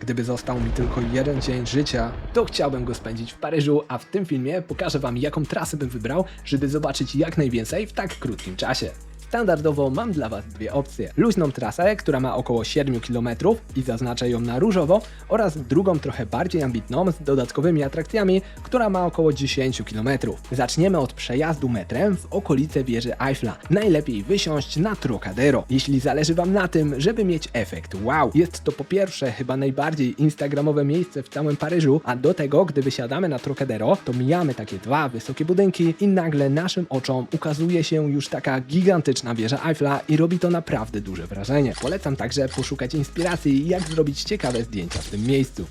Gdyby został mi tylko jeden dzień życia, to chciałbym go spędzić w Paryżu, a w tym filmie pokażę Wam, jaką trasę bym wybrał, żeby zobaczyć jak najwięcej w tak krótkim czasie. Standardowo mam dla Was dwie opcje. Luźną trasę, która ma około 7 km i zaznaczę ją na różowo, oraz drugą trochę bardziej ambitną z dodatkowymi atrakcjami, która ma około 10 km. Zaczniemy od przejazdu metrem w okolice wieży Eiffla. Najlepiej wysiąść na Trocadero. Jeśli zależy Wam na tym, żeby mieć efekt wow, jest to po pierwsze chyba najbardziej instagramowe miejsce w całym Paryżu, a do tego, gdy wysiadamy na Trocadero, to mijamy takie dwa wysokie budynki i nagle naszym oczom ukazuje się już taka gigantyczna wieża Eiffla i robi to naprawdę duże wrażenie. Polecam także poszukać inspiracji, jak zrobić ciekawe zdjęcia w tym miejscu.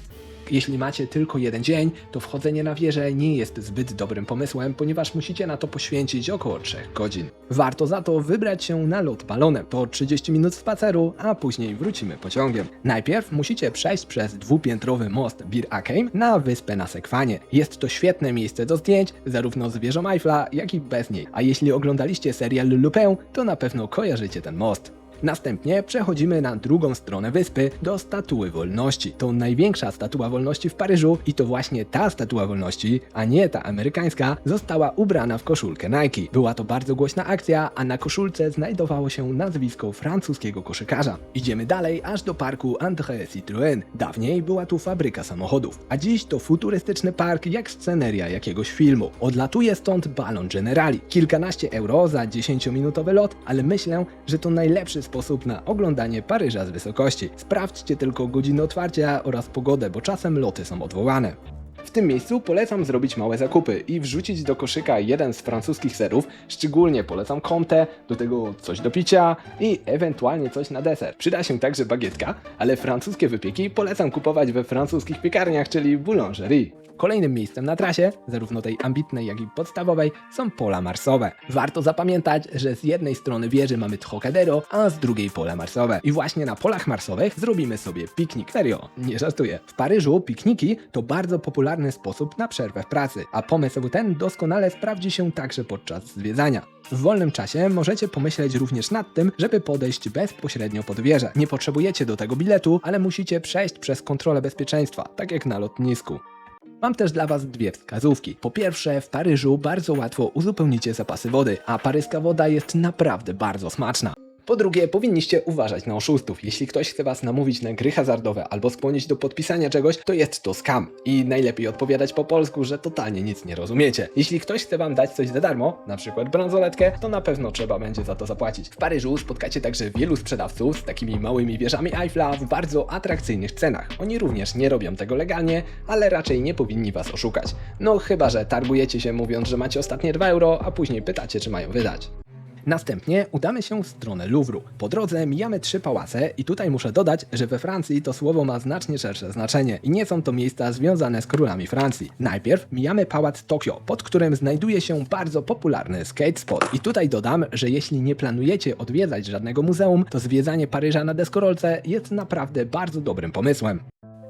Jeśli macie tylko jeden dzień, to wchodzenie na wieżę nie jest zbyt dobrym pomysłem, ponieważ musicie na to poświęcić około 3 godzin. Warto za to wybrać się na lot balonem. To 30 minut spaceru, a później wrócimy pociągiem. Najpierw musicie przejść przez dwupiętrowy most Bir Hakeim na wyspę na Sekwanie. Jest to świetne miejsce do zdjęć, zarówno z wieżą Eiffla, jak i bez niej. A jeśli oglądaliście serial Lupin, to na pewno kojarzycie ten most. Następnie przechodzimy na drugą stronę wyspy do Statuły Wolności. To największa statua wolności w Paryżu i to właśnie ta statua wolności, a nie ta amerykańska, została ubrana w koszulkę Nike. Była to bardzo głośna akcja, a na koszulce znajdowało się nazwisko francuskiego koszykarza. Idziemy dalej aż do parku André Citroën. Dawniej była tu fabryka samochodów, a dziś to futurystyczny park jak sceneria jakiegoś filmu. Odlatuje stąd balon Generali. Kilkanaście euro za 10-minutowy lot, ale myślę, że to najlepszy sposób na oglądanie Paryża z wysokości. Sprawdźcie tylko godziny otwarcia oraz pogodę, bo czasem loty są odwołane. W tym miejscu polecam zrobić małe zakupy i wrzucić do koszyka jeden z francuskich serów, szczególnie polecam Comte, do tego coś do picia i ewentualnie coś na deser. Przyda się także bagietka, ale francuskie wypieki polecam kupować we francuskich piekarniach, czyli boulangerie. Kolejnym miejscem na trasie, zarówno tej ambitnej, jak i podstawowej, są pola marsowe. Warto zapamiętać, że z jednej strony wieży mamy Trocadero, a z drugiej pola marsowe. I właśnie na polach marsowych zrobimy sobie piknik. Serio, nie żartuję. W Paryżu pikniki to bardzo popularny sposób na przerwę w pracy, a pomysł ten doskonale sprawdzi się także podczas zwiedzania. W wolnym czasie możecie pomyśleć również nad tym, żeby podejść bezpośrednio pod wieżę. Nie potrzebujecie do tego biletu, ale musicie przejść przez kontrolę bezpieczeństwa, tak jak na lotnisku. Mam też dla Was dwie wskazówki. Po pierwsze, w Paryżu bardzo łatwo uzupełnicie zapasy wody, a paryska woda jest naprawdę bardzo smaczna. Po drugie, powinniście uważać na oszustów. Jeśli ktoś chce Was namówić na gry hazardowe albo skłonić do podpisania czegoś, to jest to scam. I najlepiej odpowiadać po polsku, że totalnie nic nie rozumiecie. Jeśli ktoś chce Wam dać coś za darmo, na przykład bransoletkę, to na pewno trzeba będzie za to zapłacić. W Paryżu spotkacie także wielu sprzedawców z takimi małymi wieżami Eiffla w bardzo atrakcyjnych cenach. Oni również nie robią tego legalnie, ale raczej nie powinni Was oszukać. No chyba, że targujecie się mówiąc, że macie ostatnie 2 euro, a później pytacie, czy mają wydać. Następnie udamy się w stronę Louvru. Po drodze mijamy trzy pałace i tutaj muszę dodać, że we Francji to słowo ma znacznie szersze znaczenie i nie są to miejsca związane z królami Francji. Najpierw mijamy pałac Tokio, pod którym znajduje się bardzo popularny skate spot. I tutaj dodam, że jeśli nie planujecie odwiedzać żadnego muzeum, to zwiedzanie Paryża na deskorolce jest naprawdę bardzo dobrym pomysłem.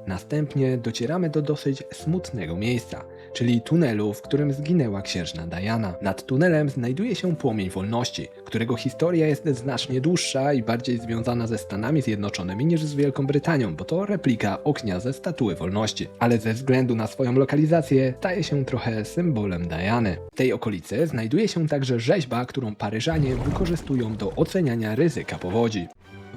Następnie docieramy do dosyć smutnego miejsca, czyli tunelu, w którym zginęła księżna Diana. Nad tunelem znajduje się płomień wolności, którego historia jest znacznie dłuższa i bardziej związana ze Stanami Zjednoczonymi niż z Wielką Brytanią, bo to replika oknia ze Statuły Wolności. Ale ze względu na swoją lokalizację staje się trochę symbolem Diany. W tej okolicy znajduje się także rzeźba, którą Paryżanie wykorzystują do oceniania ryzyka powodzi.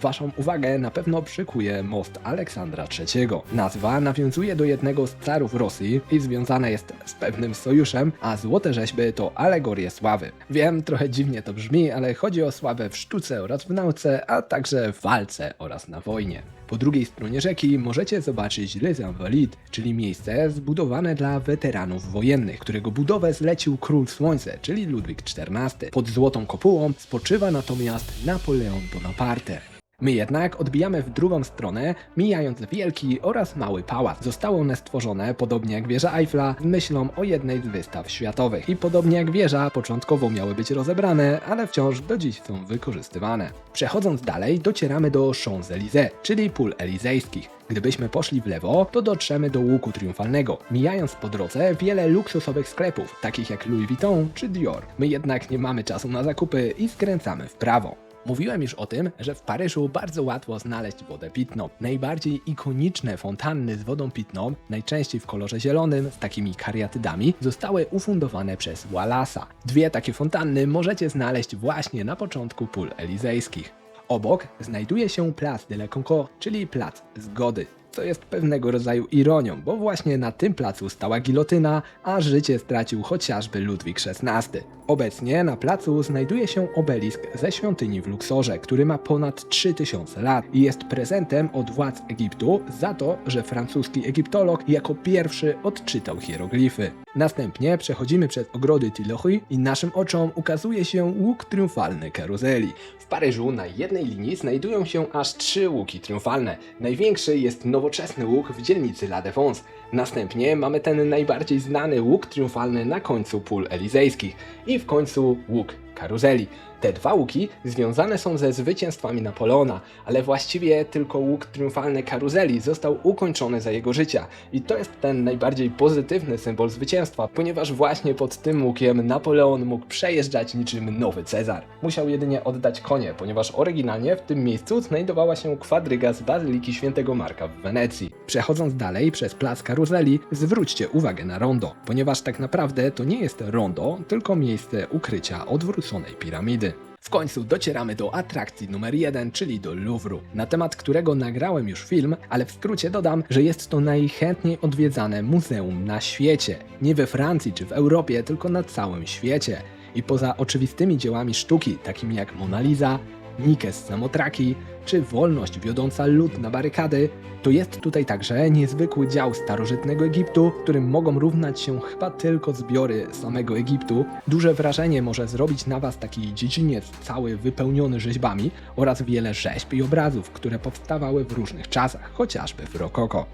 Waszą uwagę na pewno przykuje most Aleksandra III. Nazwa nawiązuje do jednego z carów Rosji i związana jest z pewnym sojuszem, a złote rzeźby to alegorie sławy. Wiem, trochę dziwnie to brzmi, ale chodzi o sławę w sztuce oraz w nauce, a także w walce oraz na wojnie. Po drugiej stronie rzeki możecie zobaczyć Les Invalides, czyli miejsce zbudowane dla weteranów wojennych, którego budowę zlecił król słońce, czyli Ludwik XIV. Pod złotą kopułą spoczywa natomiast Napoleon Bonaparte. My jednak odbijamy w drugą stronę, mijając wielki oraz mały pałac. Zostały one stworzone, podobnie jak wieża Eiffla, z myślą o jednej z wystaw światowych. I podobnie jak wieża, początkowo miały być rozebrane, ale wciąż do dziś są wykorzystywane. Przechodząc dalej, docieramy do Champs-Élysées, czyli pól elizejskich. Gdybyśmy poszli w lewo, to dotrzemy do łuku triumfalnego, mijając po drodze wiele luksusowych sklepów, takich jak Louis Vuitton czy Dior. My jednak nie mamy czasu na zakupy i skręcamy w prawo. Mówiłem już o tym, że w Paryżu bardzo łatwo znaleźć wodę pitną. Najbardziej ikoniczne fontanny z wodą pitną, najczęściej w kolorze zielonym, z takimi kariatydami, zostały ufundowane przez Wallasa. Dwie takie fontanny możecie znaleźć właśnie na początku pól elizejskich. Obok znajduje się Place de la Concorde, czyli Plac Zgody. Co jest pewnego rodzaju ironią, bo właśnie na tym placu stała gilotyna, a życie stracił chociażby Ludwik XVI. Obecnie na placu znajduje się obelisk ze świątyni w Luksorze, który ma ponad 3000 lat i jest prezentem od władz Egiptu za to, że francuski egiptolog jako pierwszy odczytał hieroglify. Następnie przechodzimy przez ogrody Tuileries i naszym oczom ukazuje się łuk triumfalny karuzeli. W Paryżu na jednej linii znajdują się aż trzy łuki triumfalne. Największy jest nowoczesny łuk w dzielnicy La Défense. Następnie mamy ten najbardziej znany łuk triumfalny na końcu pól elizejskich i w końcu łuk karuzeli. Te dwa łuki związane są ze zwycięstwami Napoleona, ale właściwie tylko łuk triumfalny karuzeli został ukończony za jego życia. I to jest ten najbardziej pozytywny symbol zwycięstwa, ponieważ właśnie pod tym łukiem Napoleon mógł przejeżdżać niczym nowy Cezar. Musiał jedynie oddać konie, ponieważ oryginalnie w tym miejscu znajdowała się kwadryga z Bazyliki Świętego Marka w Wenecji. Przechodząc dalej przez plac karuzeli, zwróćcie uwagę na rondo, ponieważ tak naprawdę to nie jest rondo, tylko miejsce ukrycia odwróconej piramidy. W końcu docieramy do atrakcji numer jeden, czyli do Louvru, na temat którego nagrałem już film, ale w skrócie dodam, że jest to najchętniej odwiedzane muzeum na świecie. Nie we Francji czy w Europie, tylko na całym świecie. I poza oczywistymi dziełami sztuki, takimi jak Mona Lisa, Nike z Samotraki, czy wolność wiodąca lud na barykady, to jest tutaj także niezwykły dział starożytnego Egiptu, którym mogą równać się chyba tylko zbiory samego Egiptu. Duże wrażenie może zrobić na Was taki dziedziniec cały wypełniony rzeźbami oraz wiele rzeźb i obrazów, które powstawały w różnych czasach, chociażby w Rokoko.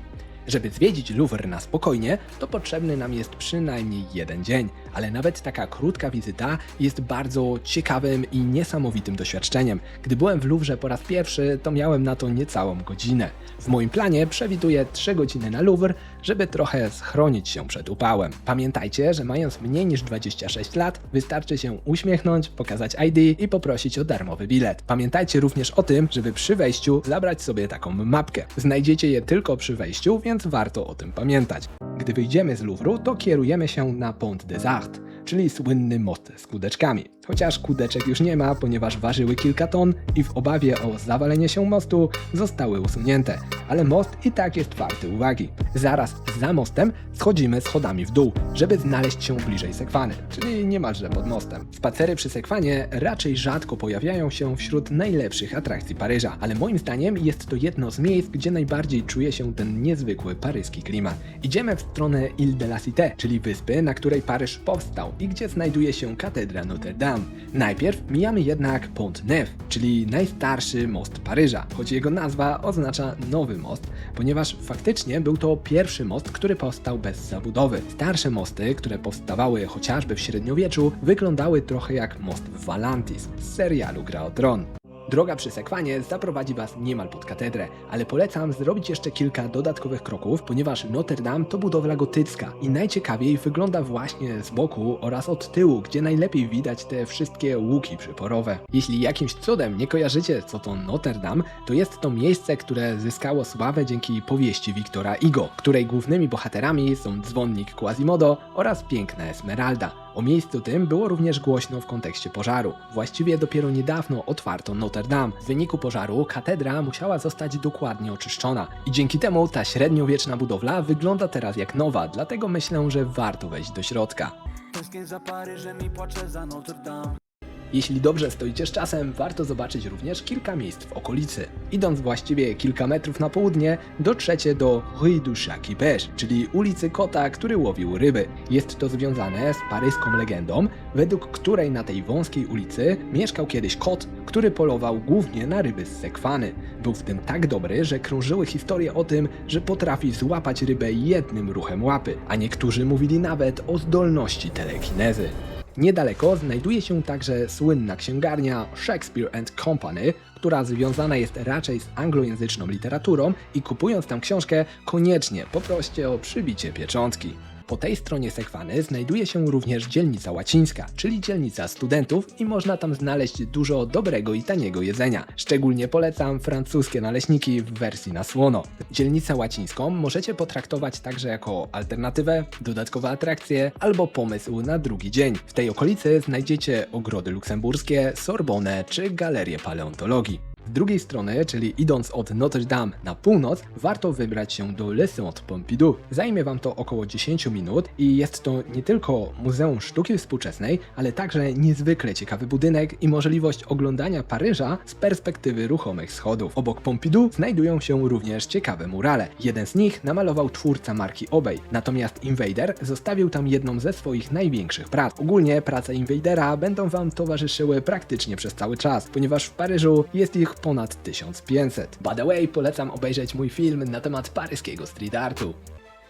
Żeby zwiedzić Louvre na spokojnie, to potrzebny nam jest przynajmniej jeden dzień, ale nawet taka krótka wizyta jest bardzo ciekawym i niesamowitym doświadczeniem. Gdy byłem w Louvre po raz pierwszy, to miałem na to niecałą godzinę. W moim planie przewiduję 3 godziny na Louvre, żeby trochę schronić się przed upałem. Pamiętajcie, że mając mniej niż 26 lat, wystarczy się uśmiechnąć, pokazać ID i poprosić o darmowy bilet. Pamiętajcie również o tym, żeby przy wejściu zabrać sobie taką mapkę. Znajdziecie je tylko przy wejściu, więc warto o tym pamiętać. Gdy wyjdziemy z Louvru, to kierujemy się na Pont des Arts, czyli słynny most z kudeczkami. Chociaż kudeczek już nie ma, ponieważ ważyły kilka ton i w obawie o zawalenie się mostu zostały usunięte. Ale most i tak jest warty uwagi. Zaraz za mostem schodzimy schodami w dół, żeby znaleźć się bliżej Sekwany, czyli niemalże pod mostem. Spacery przy Sekwanie raczej rzadko pojawiają się wśród najlepszych atrakcji Paryża, ale moim zdaniem jest to jedno z miejsc, gdzie najbardziej czuje się ten niezwykły paryski klimat. Idziemy w stronę Ile de la Cité, czyli wyspy, na której Paryż powstał i gdzie znajduje się katedra Notre Dame. Najpierw mijamy jednak Pont Neuf, czyli najstarszy most Paryża, choć jego nazwa oznacza nowy most, ponieważ faktycznie był to pierwszy most, który powstał bez zabudowy. Starsze mosty, które powstawały chociażby w średniowieczu, wyglądały trochę jak most w Valantis z serialu Gra o Tron. Droga przy Sekwanie zaprowadzi Was niemal pod katedrę, ale polecam zrobić jeszcze kilka dodatkowych kroków, ponieważ Notre Dame to budowla gotycka i najciekawiej wygląda właśnie z boku oraz od tyłu, gdzie najlepiej widać te wszystkie łuki przyporowe. Jeśli jakimś cudem nie kojarzycie co to Notre Dame, to jest to miejsce, które zyskało sławę dzięki powieści Wiktora Igo, której głównymi bohaterami są dzwonnik Quasimodo oraz piękna Esmeralda. O miejscu tym było również głośno w kontekście pożaru. Właściwie dopiero niedawno otwarto Notre Dame. W wyniku pożaru katedra musiała zostać dokładnie oczyszczona i dzięki temu ta średniowieczna budowla wygląda teraz jak nowa, dlatego myślę, że warto wejść do środka. Tęsknię za Paryżem i płaczę za Notre Dame Jeśli dobrze stoicie z czasem, warto zobaczyć również kilka miejsc w okolicy. Idąc właściwie kilka metrów na południe, dotrzecie do Rue du Chat czyli ulicy Kota, który łowił ryby. Jest to związane z paryską legendą, według której na tej wąskiej ulicy mieszkał kiedyś kot, który polował głównie na ryby z sekwany. Był w tym tak dobry, że krążyły historie o tym, że potrafi złapać rybę jednym ruchem łapy, a niektórzy mówili nawet o zdolności telekinezy. Niedaleko znajduje się także słynna księgarnia Shakespeare and Company, która związana jest raczej z anglojęzyczną literaturą i kupując tam książkę koniecznie poproście o przybicie pieczątki. Po tej stronie Sekwany znajduje się również dzielnica łacińska, czyli dzielnica studentów i można tam znaleźć dużo dobrego i taniego jedzenia. Szczególnie polecam francuskie naleśniki w wersji na słono. Dzielnicę łacińską możecie potraktować także jako alternatywę, dodatkowe atrakcje albo pomysł na drugi dzień. W tej okolicy znajdziecie ogrody luksemburskie, Sorbonę czy galerię paleontologii. Drugiej strony, czyli idąc od Notre Dame na północ, warto wybrać się do Le Centre Pompidou. Zajmie Wam to około 10 minut i jest to nie tylko Muzeum Sztuki Współczesnej, ale także niezwykle ciekawy budynek i możliwość oglądania Paryża z perspektywy ruchomych schodów. Obok Pompidou znajdują się również ciekawe murale. Jeden z nich namalował twórca marki Obey, natomiast Invader zostawił tam jedną ze swoich największych prac. Ogólnie prace Invadera będą Wam towarzyszyły praktycznie przez cały czas, ponieważ w Paryżu jest ich ponad 1500. By the way, polecam obejrzeć mój film na temat paryskiego street artu.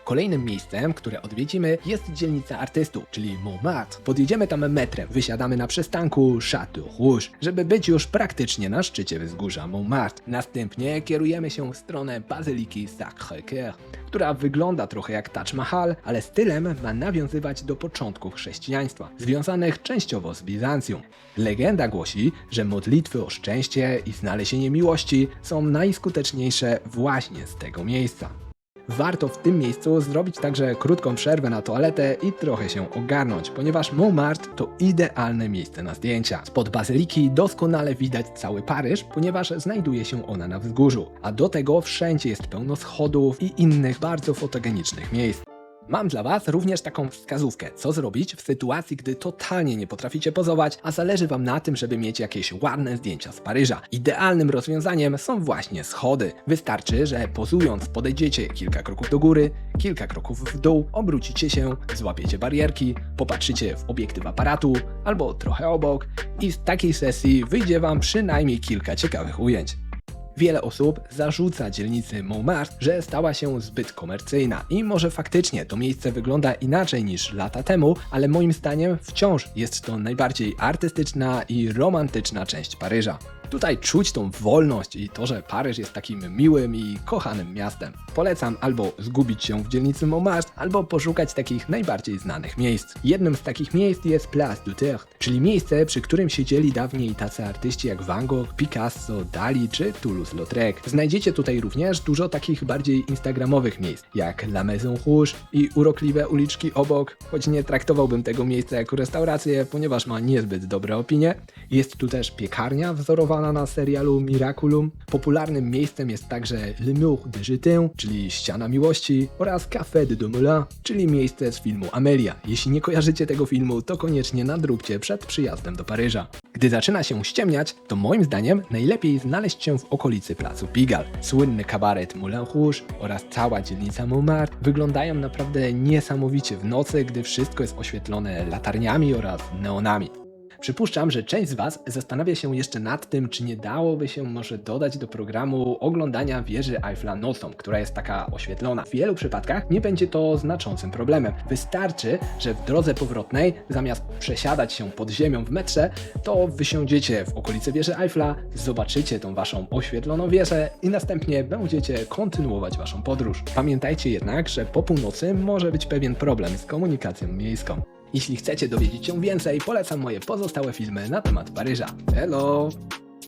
Kolejnym miejscem, które odwiedzimy jest dzielnica artystów, czyli Montmartre. Podjedziemy tam metrem, wysiadamy na przystanku Château Rouge, żeby być już praktycznie na szczycie wzgórza Montmartre. Następnie kierujemy się w stronę Bazyliki Sacré-Cœur, która wygląda trochę jak Taj Mahal, ale stylem ma nawiązywać do początków chrześcijaństwa, związanych częściowo z Bizancjum. Legenda głosi, że modlitwy o szczęście i znalezienie miłości są najskuteczniejsze właśnie z tego miejsca. Warto w tym miejscu zrobić także krótką przerwę na toaletę i trochę się ogarnąć, ponieważ Montmartre to idealne miejsce na zdjęcia. Spod bazyliki doskonale widać cały Paryż, ponieważ znajduje się ona na wzgórzu, a do tego wszędzie jest pełno schodów i innych bardzo fotogenicznych miejsc. Mam dla Was również taką wskazówkę, co zrobić w sytuacji, gdy totalnie nie potraficie pozować, a zależy Wam na tym, żeby mieć jakieś ładne zdjęcia z Paryża. Idealnym rozwiązaniem są właśnie schody. Wystarczy, że pozując podejdziecie kilka kroków do góry, kilka kroków w dół, obrócicie się, złapiecie barierki, popatrzycie w obiektyw aparatu albo trochę obok i z takiej sesji wyjdzie Wam przynajmniej kilka ciekawych ujęć. Wiele osób zarzuca dzielnicy Montmartre, że stała się zbyt komercyjna i może faktycznie to miejsce wygląda inaczej niż lata temu, ale moim zdaniem wciąż jest to najbardziej artystyczna i romantyczna część Paryża. Tutaj czuć tą wolność i to, że Paryż jest takim miłym i kochanym miastem. Polecam albo zgubić się w dzielnicy Montmartre, albo poszukać takich najbardziej znanych miejsc. Jednym z takich miejsc jest Place du Tertre, czyli miejsce, przy którym siedzieli dawniej tacy artyści jak Van Gogh, Picasso, Dali czy Toulouse-Lautrec. Znajdziecie tutaj również dużo takich bardziej instagramowych miejsc, jak La Maison Rouge i urokliwe uliczki obok, choć nie traktowałbym tego miejsca jako restaurację, ponieważ ma niezbyt dobre opinie. Jest tu też piekarnia wzorowana na serialu Miraculum. Popularnym miejscem jest także Le Mur de Jetin, czyli Ściana Miłości oraz Café de Dumoulin, czyli miejsce z filmu Amelia. Jeśli nie kojarzycie tego filmu, to koniecznie nadróbcie przed przyjazdem do Paryża. Gdy zaczyna się ściemniać, to moim zdaniem najlepiej znaleźć się w okolicy placu Pigalle. Słynny kabaret Moulin Rouge oraz cała dzielnica Montmartre wyglądają naprawdę niesamowicie w nocy, gdy wszystko jest oświetlone latarniami oraz neonami. Przypuszczam, że część z Was zastanawia się jeszcze nad tym, czy nie dałoby się może dodać do programu oglądania wieży Eiffla nocą, która jest taka oświetlona. W wielu przypadkach nie będzie to znaczącym problemem. Wystarczy, że w drodze powrotnej, zamiast przesiadać się pod ziemią w metrze, to wysiądziecie w okolicy wieży Eiffla, zobaczycie tą Waszą oświetloną wieżę i następnie będziecie kontynuować Waszą podróż. Pamiętajcie jednak, że po północy może być pewien problem z komunikacją miejską. Jeśli chcecie dowiedzieć się więcej, polecam moje pozostałe filmy na temat Paryża. Hello!